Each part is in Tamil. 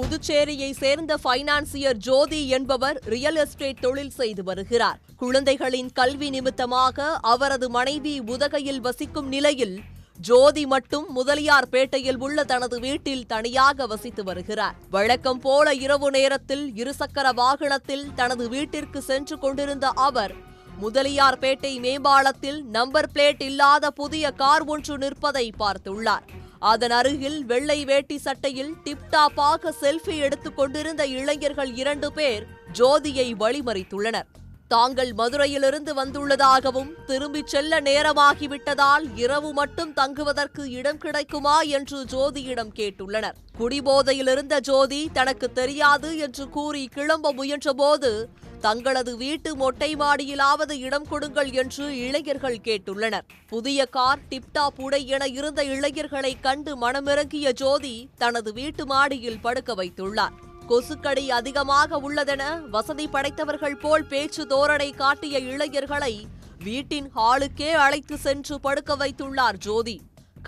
புதுச்சேரியை சேர்ந்த பைனான்சியர் ஜோதி என்பவர் ரியல் எஸ்டேட் தொழில் செய்து வருகிறார். குழந்தைகளின் கல்வி நிமித்தமாக அவரது மனைவி உதகையில் வசிக்கும் நிலையில் ஜோதி மட்டும் முதலியார்பேட்டையில் உள்ள தனது வீட்டில் தனியாக வசித்து வருகிறார். வழக்கம் போல இரவு நேரத்தில் இருசக்கர வாகனத்தில் தனது வீட்டிற்கு சென்று கொண்டிருந்த அவர் முதலியார்பேட்டை மேம்பாலத்தில் நம்பர் பிளேட் இல்லாத புதிய கார் ஒன்று நிற்பதை பார்த்துள்ளார். அதன் அருகில் வெள்ளை வேட்டி சட்டையில் டிப்டாப்பாக செல்ஃபி எடுத்துக் கொண்டிருந்த இளைஞர்கள் இரண்டு பேர் ஜோதியை வழிமறித்துள்ளனர். தாங்கள் மதுரையிலிருந்து வந்துள்ளதாகவும் திரும்பிச் செல்ல நேரமாகிவிட்டதால் இரவு மட்டும் தங்குவதற்கு இடம் கிடைக்குமா என்று ஜோதியிடம் கேட்டுள்ளனர். குடிபோதையிலிருந்த ஜோதி தனக்கு தெரியாது என்று கூறி கிளம்ப முயன்றபோது தங்களது வீட்டு மொட்டை மாடியிலாவது இடம் கொடுங்கள் என்று இளைஞர்கள் கேட்டுள்ளனர். புதிய கார் டிப்டாப் உடை என இருந்த இளைஞர்களை கண்டு மனமிறங்கிய ஜோதி தனது வீட்டு மாடியில் படுக்க வைத்துள்ளார். கொசுக்கடி அதிகமாக உள்ளதென வசதி படைத்தவர்கள் போல் பேச்சு தோரணை காட்டிய இளைஞர்களை வீட்டின் ஹாலுக்கே அழைத்து சென்று படுக்க வைத்துள்ளார் ஜோதி.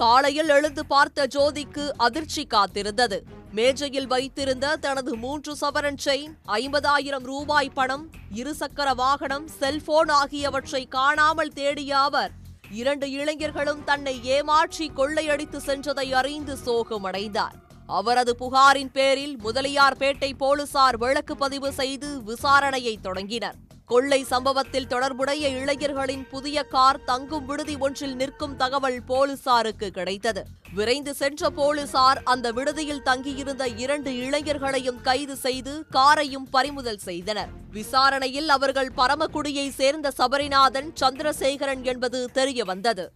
காலையில் எழுந்து பார்த்த ஜோதிக்கு அதிர்ச்சி காத்திருந்தது. மேஜையில் வைத்திருந்த தனது மூன்று சவரன் செயின் ஐம்பதாயிரம் ரூபாய் பணம் இருசக்கர வாகனம் செல்போன் ஆகியவற்றை காணாமல் தேடிய அவர் இரண்டு இளைஞர்களும் தன்னை ஏமாற்றி கொள்ளையடித்து சென்றதை அறிந்து சோகமடைந்தார். அவரது புகாரின் பேரில் முதலியார்பேட்டை போலீசார் வழக்கு பதிவு செய்து விசாரணையை தொடங்கினர். கொள்ளை சம்பவத்தில் தொடர்புடைய இளைஞர்களின் புதிய கார் தங்கும் விடுதி ஒன்றில் நிற்கும் தகவல் போலீசாருக்கு கிடைத்தது. விரைந்து சென்ற போலீசார் அந்த விடுதியில் தங்கியிருந்த இரண்டு இளைஞர்களையும் கைது செய்து காரையும் பறிமுதல் செய்தனர். விசாரணையில் அவர்கள் பரமக்குடியை சேர்ந்த சபரிநாதன் சந்திரசேகரன் என்பது தெரியவந்தது.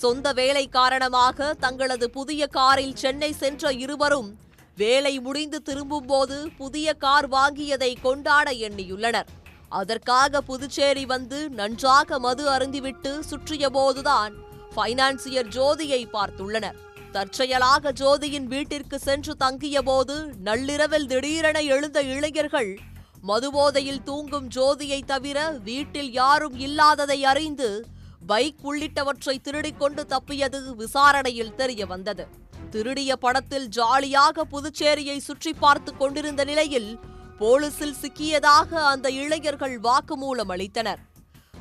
சொந்த வேலை காரணமாக தங்களது புதிய காரில் சென்னை சென்ற இருவரும் வேலை முடிந்து திரும்பும்போது புதிய கார் வாங்கியதை கொண்டாட எண்ணியுள்ளனர். அதற்காக புதுச்சேரி வந்து நன்றாக மது அருந்திவிட்டு சுற்றிய போதுதான் பைனான்சியர் ஜோதியை பார்த்துள்ளனர். தற்செயலாக ஜோதியின் வீட்டிற்கு சென்று தங்கியபோது நள்ளிரவில் திடீரென எழுந்த இளைஞர்கள் மதுபோதையில் தூங்கும் ஜோதியை தவிர வீட்டில் யாரும் இல்லாததை அறிந்து பைக் உள்ளிட்டவற்றை திருடிக் கொண்டு தப்பியது விசாரணையில் தெரிய வந்தது. திருடிய படத்தில் ஜாலியாக புதுச்சேரியை சுற்றி பார்த்து கொண்டிருந்த நிலையில் போலீசில் சிக்கியதாக அந்த இளைஞர்கள் வாக்குமூலம் அளித்தனர்.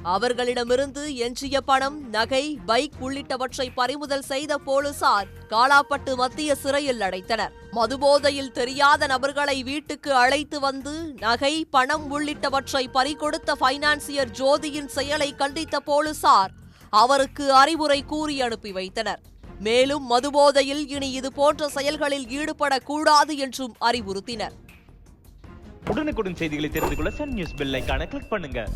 அவர்களிடமிருந்து எஞ்சிய பணம் நகை பைக் உள்ளிட்டவற்றை பறிமுதல் செய்த போலீசார் காலாப்பட்டு மத்திய சிறையில் அடைத்தனர். மதுபோதையில் தெரியாத நபர்களை வீட்டுக்கு அழைத்து வந்து நகை பணம் உள்ளிட்டவற்றை பறிகொடுத்த பைனான்சியர் ஜோதியின் செயலை கண்டித்த போலீசார் அவருக்கு அறிவுரை கூறி அனுப்பி வைத்தனர். மேலும் மதுபோதையில் இனி இது போன்ற செயல்களில் ஈடுபடக்கூடாது என்றும் அறிவுறுத்தினர். உடனுக்குடன் செய்திகளை தெரிந்து கொள்ள சன் நியூஸ் பெல் கிளிக் பண்ணுங்க.